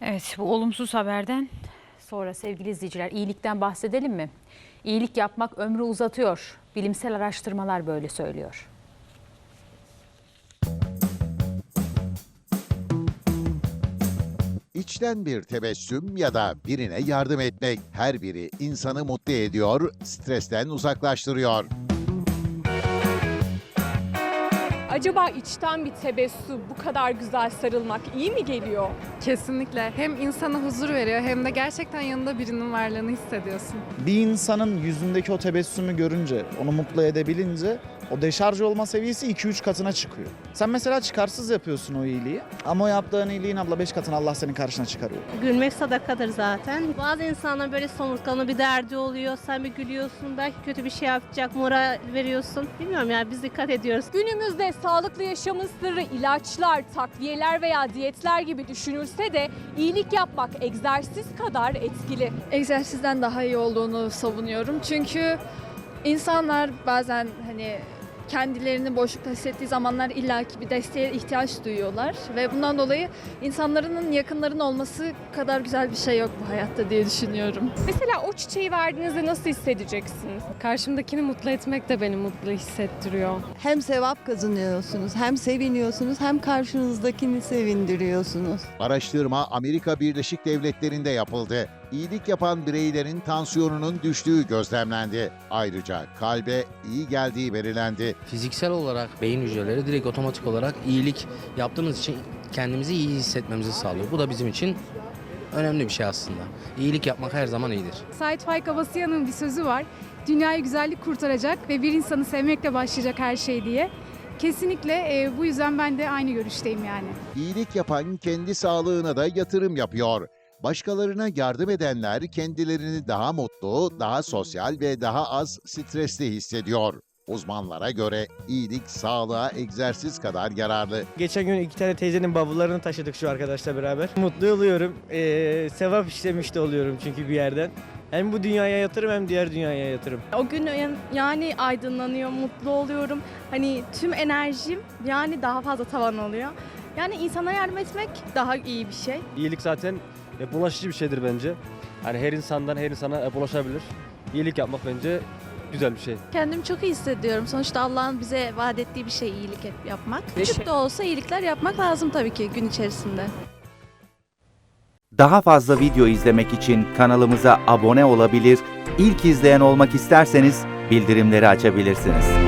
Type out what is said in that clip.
Evet bu olumsuz haberden sonra sevgili izleyiciler iyilikten bahsedelim mi? İyilik yapmak ömrü uzatıyor. Bilimsel araştırmalar böyle söylüyor. İçten bir tebessüm ya da birine yardım etmek her biri insanı mutlu ediyor, stresten uzaklaştırıyor. Acaba içten bir tebessüm, bu kadar güzel sarılmak iyi mi geliyor? Kesinlikle. Hem insana huzur veriyor hem de gerçekten yanında birinin varlığını hissediyorsun. Bir insanın yüzündeki o tebessümü görünce, onu mutlu edebilince o deşarj olma seviyesi 2-3 katına çıkıyor. Sen mesela çıkarsız yapıyorsun o iyiliği ama o yaptığın iyiliğin abla 5 katını Allah senin karşına çıkarıyor. Gülmek sadakadır zaten. Bazı insanlar böyle somurtkanlı bir derdi oluyor. Sen bir gülüyorsun. Belki kötü bir şey yapacak. Moral veriyorsun. Bilmiyorum ya biz dikkat ediyoruz. Günümüzde sağlıklı yaşamın sırrı ilaçlar, takviyeler veya diyetler gibi düşünülse de iyilik yapmak egzersiz kadar etkili. egzersizden daha iyi olduğunu savunuyorum. Çünkü insanlar bazen hani kendilerini boşlukta hissettiği zamanlar illaki bir desteğe ihtiyaç duyuyorlar ve bundan dolayı insanların yakınların olması kadar güzel bir şey yok bu hayatta diye düşünüyorum. Mesela o çiçeği verdiğinizde nasıl hissedeceksiniz? Karşımdakini mutlu etmek de beni mutlu hissettiriyor. hem sevap kazanıyorsunuz, hem seviniyorsunuz, hem karşınızdakini sevindiriyorsunuz. Araştırma Amerika Birleşik Devletleri'nde yapıldı. İyilik yapan bireylerin tansiyonunun düştüğü gözlemlendi. Ayrıca kalbe iyi geldiği belirlendi. Fiziksel olarak beyin hücreleri direkt otomatik olarak iyilik yaptığımız için kendimizi iyi hissetmemizi sağlıyor. Bu da bizim için önemli bir şey aslında. İyilik yapmak her zaman iyidir. Sait Faik Abasıyan'ın bir sözü var. Dünyayı güzellik kurtaracak ve bir insanı sevmekle başlayacak her şey diye. Kesinlikle e, bu yüzden ben de aynı görüşteyim yani. İyilik yapan kendi sağlığına da yatırım yapıyor. Başkalarına yardım edenler kendilerini daha mutlu, daha sosyal ve daha az stresli hissediyor. Uzmanlara göre iyilik sağlığa egzersiz kadar yararlı. Geçen gün iki tane teyzenin bavullarını taşıdık şu arkadaşla beraber. Mutlu oluyorum. Ee, sevap işlemiş de oluyorum çünkü bir yerden. Hem bu dünyaya yatırım hem diğer dünyaya yatırım. O gün yani aydınlanıyor, mutlu oluyorum. Hani tüm enerjim yani daha fazla tavan oluyor. Yani insana yardım etmek daha iyi bir şey. İyilik zaten e, bulaşıcı bir şeydir bence. Yani her insandan her insana e, bulaşabilir. İyilik yapmak bence güzel bir şey. Kendimi çok iyi hissediyorum. Sonuçta Allah'ın bize vaat ettiği bir şey iyilik yapmak. Küçük de olsa iyilikler yapmak lazım tabii ki gün içerisinde. Daha fazla video izlemek için kanalımıza abone olabilir, ilk izleyen olmak isterseniz bildirimleri açabilirsiniz.